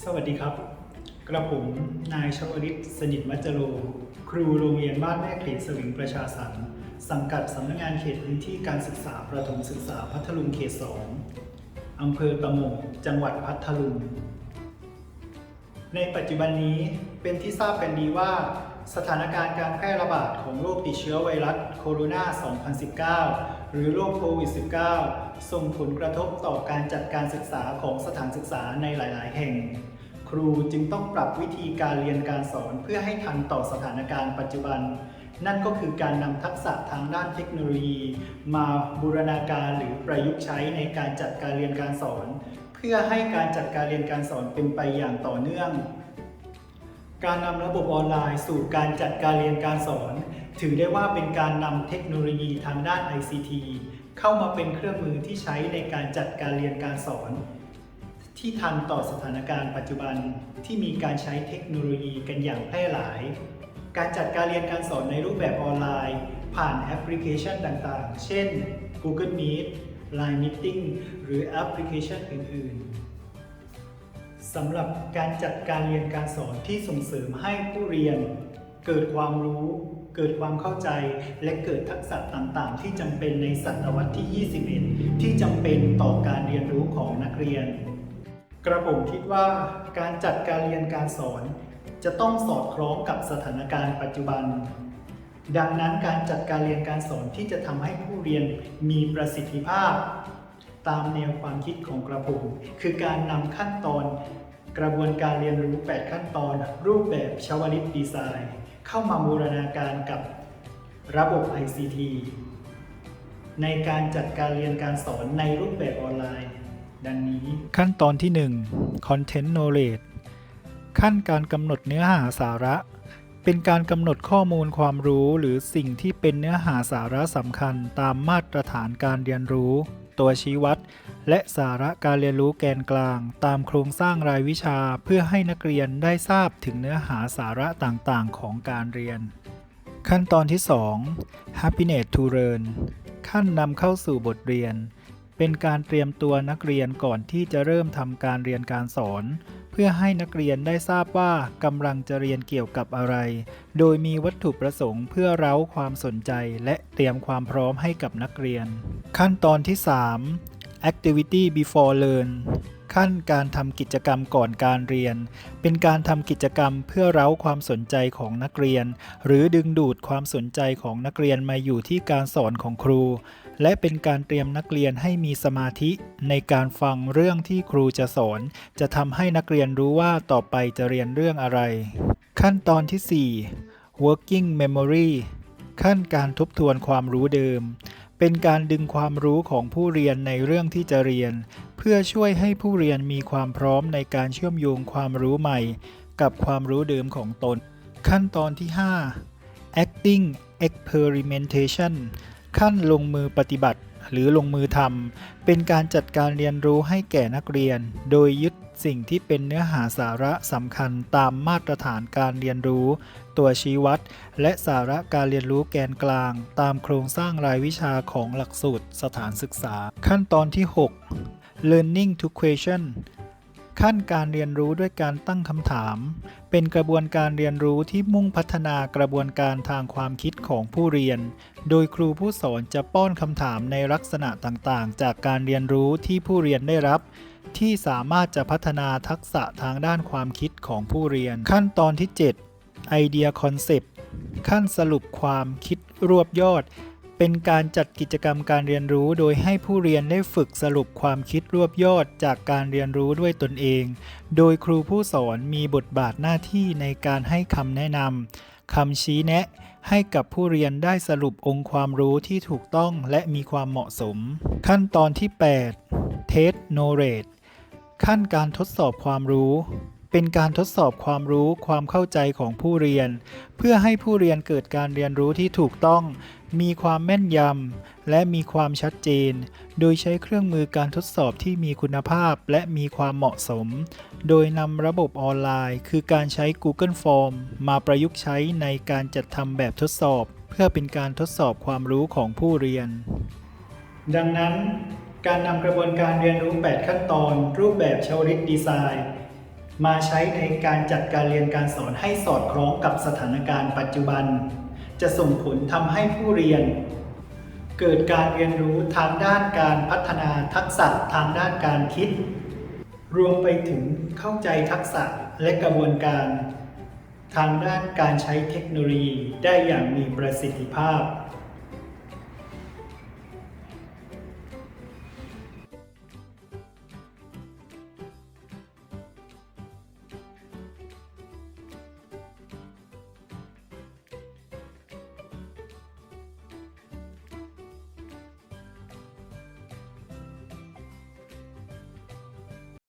สวัสดีครับ กระผมนายชวริตสนิทมัจจโร ครูโรงเรียนบ้านแม่เขตสวิงประชาสรรค์สังกัดสำนักงานเขตพื้นที่การศึกษาประถมศึกษาพัทลุงเขต2อำเภอตะมงจังหวัดพัทลุง ในปัจจุบันนี้เป็นที่ทราบกันดีว่า สถานการณ์การแพร่ระบาดของโรคติดเชื้อไวรัสโคโรนา 2019 หรือโรคโควิด -19 ส่งผลกระทบต่อการจัดการศึกษาของสถานศึกษาในหลาย ๆ แห่ง ครูจึงต้องปรับวิธีการเรียนการสอนเพื่อให้ทันต่อสถานการณ์ปัจจุบัน นั่นก็คือการนำทักษะทางด้านเทคโนโลยี มาบูรณาการหรือประยุกต์ใช้ในการจัดการเรียนการสอน เพื่อให้การจัดการเรียนการสอนเป็นไปอย่างต่อเนื่อง การนำระบบออนไลน์ สู่การจัดการเรียนการสอน ถือได้ว่าเป็นการนำเทคโนโลยีทางด้าน ICT เข้ามาเป็นเครื่องมือที่ใช้ในการจัดการเรียนการสอน ที่ทันต่อสถานการณ์ปัจจุบันที่มีการใช้เทคโนโลยีกันอย่างแพร่หลาย การจัดการเรียนการสอนในรูปแบบออนไลน์ ผ่านแอปพลิเคชันต่างๆ เช่น Google Meet Line Meeting หรือแอปพลิเคชันอื่น ๆ สำหรับการจัดการเรียนการสอนที่ส่งเสริมให้ผู้เรียน เกิดความรู้ เกิดความเข้าใจและเกิดทักษะต่างๆ ที่จำเป็นในศตวรรษที่ 21 ที่จำเป็นต่อการเรียนรู้ของนักเรียน กระผมคิดว่าการจัดการเรียนการสอน จะต้องสอดคล้องกับสถานการณ์ปัจจุบัน ดังนั้นการจัดการเรียนการสอนที่จะทำให้ผู้เรียนมีประสิทธิภาพ ตามแนวความคิดของกระผมคือการนำขั้นตอน กระบวนการเรียนรู้ 8 ขั้นตอน รูปแบบชวลิตดีไซน์ เข้ามาบูรณาการกับระบบ ICT ในการจัดการเรียนการสอนในรูปแบบออนไลน์ ดังนี้ ขั้นตอนที่ 1 Content Knowledge ขั้นการกำหนดเนื้อหาสาระ เป็นการกำหนดข้อมูลความรู้หรือสิ่งที่เป็นเนื้อหาสาระสำคัญตามมาตรฐานการเรียนรู้ ตัวชี้วัด และสาระการเรียนรู้แกนกลาง ตามโครงสร้างรายวิชาเพื่อให้นักเรียนได้ทราบถึงเนื้อหาสาระต่างๆ ของการเรียน ขั้นตอนที่ 2 Happiness to Learn ขั้นนำเข้าสู่บทเรียน เป็นการเตรียมตัวนักเรียนก่อนที่จะเริ่มทำการเรียนการสอน เพื่อให้นักเรียนได้ทราบว่ากำลังจะเรียนเกี่ยวกับอะไร โดยมีวัตถุประสงค์เพื่อเร้าความสนใจและเตรียมความพร้อมให้กับนักเรียน ขั้นตอนที่ 3 Activity before learn ขั้นการทำกิจกรรมก่อนการเรียน เป็นการทำกิจกรรมเพื่อเร้าความสนใจของนักเรียน หรือดึงดูดความสนใจของนักเรียนมาอยู่ที่การสอนของครู และเป็นการเตรียมนักเรียนให้มีสมาธิ ในการฟังเรื่องที่ครูจะสอน จะทำให้นักเรียนรู้ว่าต่อไปจะเรียนเรื่องอะไร ขั้นตอนที่ 4 working memory ขั้นการทบทวนความรู้เดิม เป็นการดึงความรู้ของผู้เรียนในเรื่องที่จะเรียน เพื่อช่วยให้ผู้เรียนมีความพร้อมในการเชื่อมโยงความรู้ใหม่ กับความรู้เดิมของตน ขั้นตอนที่ 5 acting experimentation ขั้นลงมือปฏิบัติ หรือลงมือทำเป็นการจัดการเรียนรู้ให้แก่นักเรียน โดยยึดสิ่งที่เป็นเนื้อหาสาระสำคัญตามมาตรฐานการเรียนรู้ ตัวชี้วัด และสาระการเรียนรู้แกนกลาง ตามโครงสร้างรายวิชาของหลักสูตรสถานศึกษา ขั้นตอนที่ 6 learning to question ขั้นการเรียนรู้ด้วยการตั้งคำถาม เป็นกระบวนการเรียนรู้ที่มุ่งพัฒนากระบวนการทางความคิดของผู้เรียน โดยครูผู้สอนจะป้อนคำถามในลักษณะต่างๆ จากการเรียนรู้ที่ผู้เรียนได้รับ ที่สามารถจะพัฒนาทักษะทางด้านความคิดของผู้เรียน ขั้นตอนที่ 7 ไอเดียคอนเซปต์ขั้นสรุปความคิดรวบยอด เป็นการจัดกิจกรรมการเรียนรู้โดยให้ผู้เรียนได้ฝึกสรุปความคิดรวบยอดจากการเรียนรู้ด้วยตนเอง โดยครูผู้สอนมีบทบาทหน้าที่ในการให้คำแนะนำคำชี้แนะ ให้กับผู้เรียนได้สรุปองค์ความรู้ที่ถูกต้องและมีความเหมาะสม ขั้นตอนที่ 8 Test Knowledge ขั้นการทดสอบความรู้ เป็นการทดสอบความรู้ความเข้าใจของผู้เรียน เพื่อให้ผู้เรียนเกิดการเรียนรู้ที่ถูกต้อง มีความแม่นยำและมีความชัดเจน โดยใช้เครื่องมือการทดสอบที่มีคุณภาพและมีความเหมาะสม โดยนำระบบออนไลน์ คือการใช้ Google Form มาประยุกต์ใช้ในการจัดทำแบบทดสอบ เพื่อเป็นการทดสอบความรู้ของผู้เรียน ดังนั้นการนำกระบวนการเรียนรู้ 8 ขั้นตอน รูปแบบชาวลิตดีไซน์ มาใช้ในการจัดการเรียนการสอนให้สอดคล้องกับสถานการณ์ปัจจุบัน จะส่งผลทำให้ผู้เรียน เกิดการเรียนรู้ทางด้านการพัฒนาทักษะทางด้านการคิด รวมไปถึงเข้าใจทักษะและกระบวนการ ทางด้านการใช้เทคโนโลยีได้อย่างมีประสิทธิภาพ